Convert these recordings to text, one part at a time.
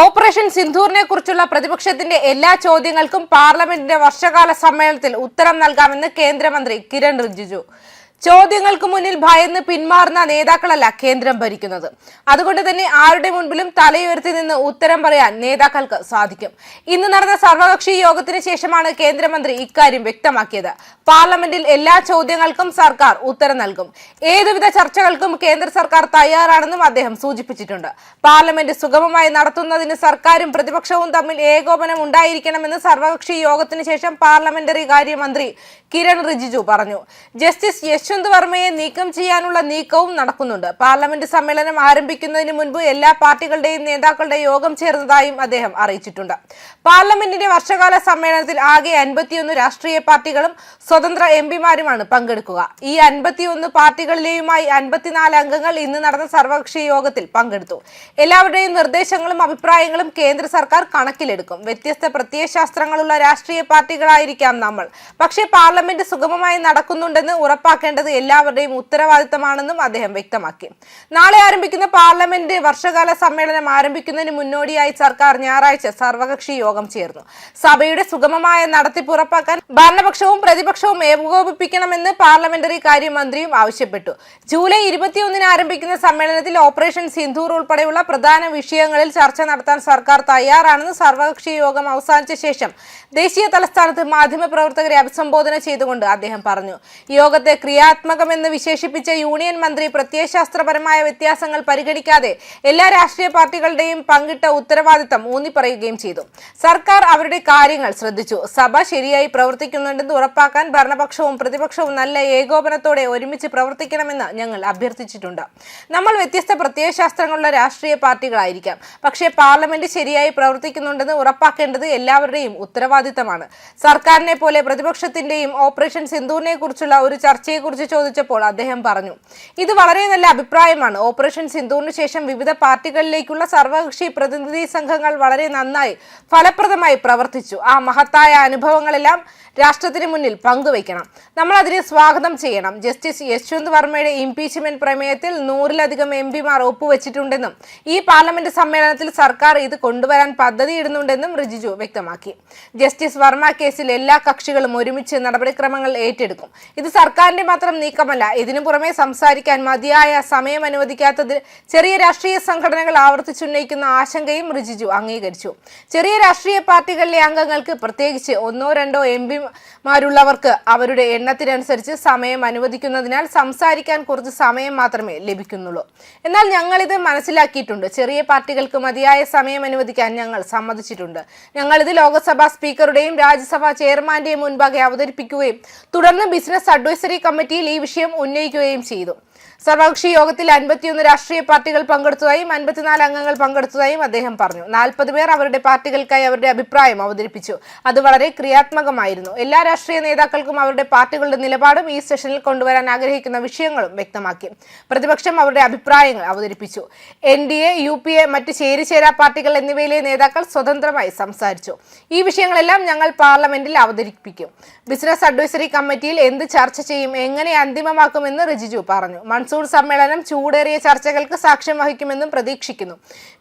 Operation സിന്ധൂറിനെ കുറിച്ചുള്ള പ്രതിപക്ഷത്തിന്റെ എല്ലാ ചോദ്യങ്ങൾക്കും പാർലമെന്റിന്റെ വർഷകാല സമ്മേളനത്തിൽ ഉത്തരം നൽകാമെന്ന് കേന്ദ്രമന്ത്രി കിരൺ റിജിജു. ചോദ്യങ്ങൾക്ക് മുന്നിൽ ഭയന്ന് പിന്മാറുന്ന നേതാക്കളല്ല കേന്ദ്രം ഭരിക്കുന്നത്. അതുകൊണ്ട് തന്നെ ആരുടെ മുൻപിലും തലയുയർത്തി നിന്ന് ഉത്തരം പറയാൻ നേതാക്കൾക്ക് സാധിക്കും. ഇന്ന് നടന്ന സർവകക്ഷി യോഗത്തിന് ശേഷമാണ് കേന്ദ്രമന്ത്രി ഇക്കാര്യം വ്യക്തമാക്കിയത്. പാർലമെന്റിൽ എല്ലാ ചോദ്യങ്ങൾക്കും സർക്കാർ ഉത്തരം നൽകും. ഏതുവിധ ചർച്ചകൾക്കും കേന്ദ്ര സർക്കാർ തയ്യാറാണെന്നും അദ്ദേഹം സൂചിപ്പിച്ചിട്ടുണ്ട്. പാർലമെന്റ് സുഗമമായി നടത്തുന്നതിന് സർക്കാരും പ്രതിപക്ഷവും തമ്മിൽ ഏകോപനം ഉണ്ടായിരിക്കണമെന്ന് സർവകക്ഷി യോഗത്തിന് ശേഷം പാർലമെന്ററി കാര്യമന്ത്രി കിരൺ റിജിജു പറഞ്ഞു. ജസ്റ്റിസ് യശ്വന്ത് വർമ്മയെ നീക്കം ചെയ്യാനുള്ള നീക്കവും നടക്കുന്നുണ്ട്. പാർലമെന്റ് സമ്മേളനം ആരംഭിക്കുന്നതിന് മുൻപ് എല്ലാ പാർട്ടികളുടെയും നേതാക്കളുടെ യോഗം ചേർന്നതായും അദ്ദേഹം അറിയിച്ചിട്ടുണ്ട്. പാർലമെന്റിന്റെ വർഷകാല സമ്മേളനത്തിൽ ആകെ അൻപത്തിയൊന്ന് രാഷ്ട്രീയ പാർട്ടികളും സ്വതന്ത്ര എം പിമാരുമാണ് പങ്കെടുക്കുക. ഈ അൻപത്തിയൊന്ന് പാർട്ടികളിലെയുമായി അൻപത്തിനാല് അംഗങ്ങൾ ഇന്ന് നടന്ന സർവകക്ഷി യോഗത്തിൽ പങ്കെടുത്തു. എല്ലാവരുടെയും നിർദ്ദേശങ്ങളും അഭിപ്രായങ്ങളും കേന്ദ്ര സർക്കാർ കണക്കിലെടുക്കും. വ്യത്യസ്ത പ്രത്യയശാസ്ത്രങ്ങളുള്ള രാഷ്ട്രീയ പാർട്ടികളായിരിക്കാം നമ്മൾ. പക്ഷേ പാർലമെന്റ് സുഗമമായി നടക്കുന്നുണ്ടെന്ന് ഉറപ്പാക്കേണ്ടത് എല്ലാവരുടെയും ഉത്തരവാദിത്തമാണെന്നും അദ്ദേഹം വ്യക്തമാക്കി. നാളെ ആരംഭിക്കുന്ന പാർലമെന്റ് വർഷകാല സമ്മേളനം ആരംഭിക്കുന്നതിന് മുന്നോടിയായി സർക്കാർ ഞായറാഴ്ച സർവകക്ഷി യോഗം ചേർന്നു. സഭയുടെ സുഗമമായ നടത്തിപ്പ് ഉറപ്പാക്കാൻ ഭരണപക്ഷവും പ്രതിപക്ഷവും ഏകോപിപ്പിക്കണമെന്ന് പാർലമെന്ററി കാര്യമന്ത്രിയും ആവശ്യപ്പെട്ടു. ജൂലൈ ഇരുപത്തിയൊന്നിന് ആരംഭിക്കുന്ന സമ്മേളനത്തിൽ ഓപ്പറേഷൻ സിന്ധൂർ ഉൾപ്പെടെയുള്ള പ്രധാന വിഷയങ്ങളിൽ ചർച്ച നടത്താൻ സർക്കാർ തയ്യാറാണെന്ന് സർവകക്ഷി യോഗം അവസാനിച്ച ശേഷം ദേശീയ തലസ്ഥാനത്ത് മാധ്യമപ്രവർത്തകരെ അഭിസംബോധന ചെയ്തുകൊണ്ട് അദ്ദേഹം പറഞ്ഞു. യോഗത്തെ ക്രിയാത്മകമെന്ന് വിശേഷിപ്പിച്ച യൂണിയൻ മന്ത്രി പ്രത്യയശാസ്ത്രപരമായ വ്യത്യാസങ്ങൾ പരിഗണിക്കാതെ എല്ലാ രാഷ്ട്രീയ പാർട്ടികളുടെയും പങ്കിട്ട ഉത്തരവാദിത്തം ഊന്നിപ്പറയുകയും ചെയ്തു. സർക്കാർ അവരുടെ കാര്യങ്ങൾ ശ്രദ്ധിച്ചു. സഭ ശരിയായി പ്രവർത്തിക്കുന്നുണ്ടെന്ന് ഉറപ്പാക്കാൻ ഭരണപക്ഷവും പ്രതിപക്ഷവും നല്ല ഏകോപനത്തോടെ ഒരുമിച്ച് പ്രവർത്തിക്കണമെന്ന് ഞങ്ങൾ അഭ്യർത്ഥിച്ചിട്ടുണ്ട്. നമ്മൾ വ്യത്യസ്ത പ്രത്യയശാസ്ത്രങ്ങളുള്ള രാഷ്ട്രീയ പാർട്ടികളായിരിക്കാം. പക്ഷേ പാർലമെന്റ് ശരിയായി പ്രവർത്തിക്കുന്നുണ്ടെന്ന് ഉറപ്പാക്കേണ്ടത് എല്ലാവരുടെയും ഉത്തരവാദിത്തമാണ്. സർക്കാരിനെ പോലെ പ്രതിപക്ഷത്തിന്റെയും ഓപ്പറേഷൻ സിന്ധുവിനെ കുറിച്ചുള്ള ഒരു ചർച്ചയെക്കുറിച്ച് ചോദിച്ചപ്പോൾ അദ്ദേഹം പറഞ്ഞു ഇത് വളരെ നല്ല അഭിപ്രായമാണ്. ഓപ്പറേഷൻ സിന്ധുവിന് ശേഷം വിവിധ പാർട്ടികളിലേക്കുള്ള സർവകക്ഷി പ്രതിനിധി സംഘങ്ങൾ വളരെ നന്നായി ഫലപ്രദമായി പ്രവർത്തിച്ചു. ആ മഹത്തായ അനുഭവങ്ങളെല്ലാം രാഷ്ട്രത്തിന് മുന്നിൽ പങ്കുവയ്ക്കണം. നമ്മൾ അതിനെ സ്വാഗതം ചെയ്യണം. ജസ്റ്റിസ് യശ്വന്ത് വർമ്മയുടെ ഇംപീച്ച്മെന്റ് പ്രമേയത്തിൽ നൂറിലധികം എം പിമാർ ഒപ്പുവെച്ചിട്ടുണ്ടെന്നും ഈ പാർലമെന്റ് സമ്മേളനത്തിൽ സർക്കാർ ഇത് കൊണ്ടുവരാൻ പദ്ധതി പദ്ധതിയിടുന്നുണ്ടെന്നും റിജിജു വ്യക്തമാക്കി. ജസ്റ്റിസ് വർമ്മ കേസിൽ എല്ലാ കക്ഷികളും ഒരുമിച്ച് നടപടിക്രമങ്ങൾ ഏറ്റെടുക്കും. ഇത് സർക്കാരിന്റെ മാത്രം നീക്കമല്ല ഇതിനു പുറമെ സംസാരിക്കാൻ മതിയായ സമയം അനുവദിക്കാത്തതിൽ ചെറിയ രാഷ്ട്രീയ സംഘടനകൾ ആവർത്തിച്ചുന്നയിക്കുന്ന ആശങ്കയും റിജിജു അംഗീകരിച്ചു. ചെറിയ രാഷ്ട്രീയ പാർട്ടികളിലെ അംഗങ്ങൾക്ക് പ്രത്യേകിച്ച് ഒന്നോ രണ്ടോ എം പിമാരുള്ളവർക്ക് അവരുടെ എണ്ണത്തിനനുസരിച്ച് സമയം അനുവദിക്കുന്നതിനാൽ സംസാരിക്കാൻ കുറച്ച് സമയം മാത്രമേ ലഭിക്കുന്നുള്ളൂ. എന്നാൽ ഞങ്ങളിത് മനസ്സിലാക്കിയിട്ടുണ്ട്. ചെറിയ പാർട്ടികൾക്ക് മതിയായ സമയം അനുവദിക്കാൻ ഞങ്ങൾ സമ്മതിച്ചിട്ടുണ്ട്. ഞങ്ങളിത് ലോക്സഭാ സ്പീക്കറുടെയും രാജ്യസഭാ ചെയർമാന്റെയും മുൻപാകെ അവതരിപ്പിക്കുകയും തുടർന്ന് ബിസിനസ് അഡ്വൈസറി കമ്മിറ്റിയിൽ ഈ വിഷയം ഉന്നയിക്കുകയും ചെയ്തു. സർവകക്ഷി യോഗത്തിൽ അൻപത്തിയൊന്ന് രാഷ്ട്രീയ പാർട്ടികൾ പങ്കെടുത്തതായും അൻപത്തിനാല് അംഗങ്ങൾ പങ്കെടുത്തതായും അദ്ദേഹം പറഞ്ഞു. നാൽപ്പത് പേർ അവരുടെ പാർട്ടികൾക്കായി അവരുടെ അഭിപ്രായം അവതരിപ്പിച്ചു. അത് വളരെ ക്രിയാത്മകമായിരുന്നു. എല്ലാ രാഷ്ട്രീയ നേതാക്കൾക്കും അവരുടെ പാർട്ടികളുടെ നിലപാടും ഈ സെഷനിൽ കൊണ്ടുവരാൻ ആഗ്രഹിക്കുന്ന വിഷയങ്ങളും വ്യക്തമാക്കി. പ്രതിപക്ഷം അവരുടെ അഭിപ്രായങ്ങൾ അവതരിപ്പിച്ചു. N D A U P A മറ്റ് ചേരിചേരാ പാർട്ടികൾ എന്നിവയിലെ നേതാക്കൾ സ്വതന്ത്രമായി സംസാരിച്ചു. ഈ വിഷയങ്ങളെല്ലാം ഞങ്ങൾ പാർലമെന്റിൽ അവതരിപ്പിക്കും. ബിസിനസ് അഡ്വൈസറി കമ്മിറ്റിയിൽ എന്ത് ചർച്ച ചെയ്യും എങ്ങനെ അന്തിമമാക്കുമെന്ന് റിജിജു പറഞ്ഞു. മൺസൂൺ സമ്മേളനം ചൂടേറിയ ചർച്ചകൾക്ക് സാക്ഷ്യം വഹിക്കുമെന്നും പ്രതീക്ഷിക്കുന്നു.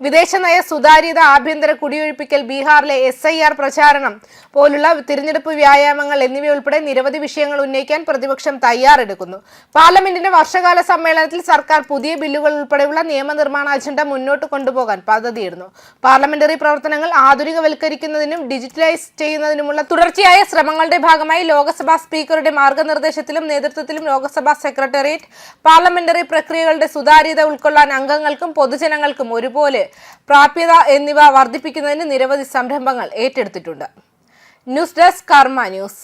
വിദേശ നയ സുതാര്യത ആഭ്യന്തര കുടിയൊഴിപ്പിക്കൽ ബീഹാറിലെ എസ് ഐ ആർ പ്രചാരണം പോലുള്ള തിരഞ്ഞെടുപ്പ് വ്യായാമങ്ങൾ എന്നിവയുൾപ്പെടെ നിരവധി വിഷയങ്ങൾ ഉന്നയിക്കാൻ പ്രതിപക്ഷം തയ്യാറെടുക്കുന്നു. പാർലമെന്റിന്റെ വർഷകാല സമ്മേളനത്തിൽ സർക്കാർ പുതിയ ബില്ലുകൾ ഉൾപ്പെടെയുള്ള നിയമനിർമ്മാണ അജണ്ട മുന്നോട്ട് കൊണ്ടുപോകാൻ പദ്ധതിയിടുന്നു. പാർലമെന്ററി പ്രവർത്തനങ്ങൾ ആധുനികവൽക്കരിക്കുന്നതിനും ഡിജിറ്റലൈസ് ചെയ്യുന്നതിനുമുള്ള തുടർച്ചയായ ശ്രമങ്ങളുടെ ഭാഗമായി ലോക്സഭാ സ്പീക്കറുടെ മാർഗനിർദ്ദേശത്തിലും നേതൃത്വത്തിലും ലോക്സഭാ സെക്രട്ടേറിയറ്റ് പാർലമെന്ററി പ്രക്രിയകളുടെ സുതാര്യത ഉൾക്കൊള്ളാൻ അംഗങ്ങൾക്കും പൊതുജനങ്ങൾക്കും ഒരുപോലെ പ്രാപ്യത എന്നിവ വർദ്ധിപ്പിക്കുന്നതിന് നിരവധി സംരംഭങ്ങൾ ഏറ്റെടുത്തിട്ടുണ്ട്. News desk Karma news.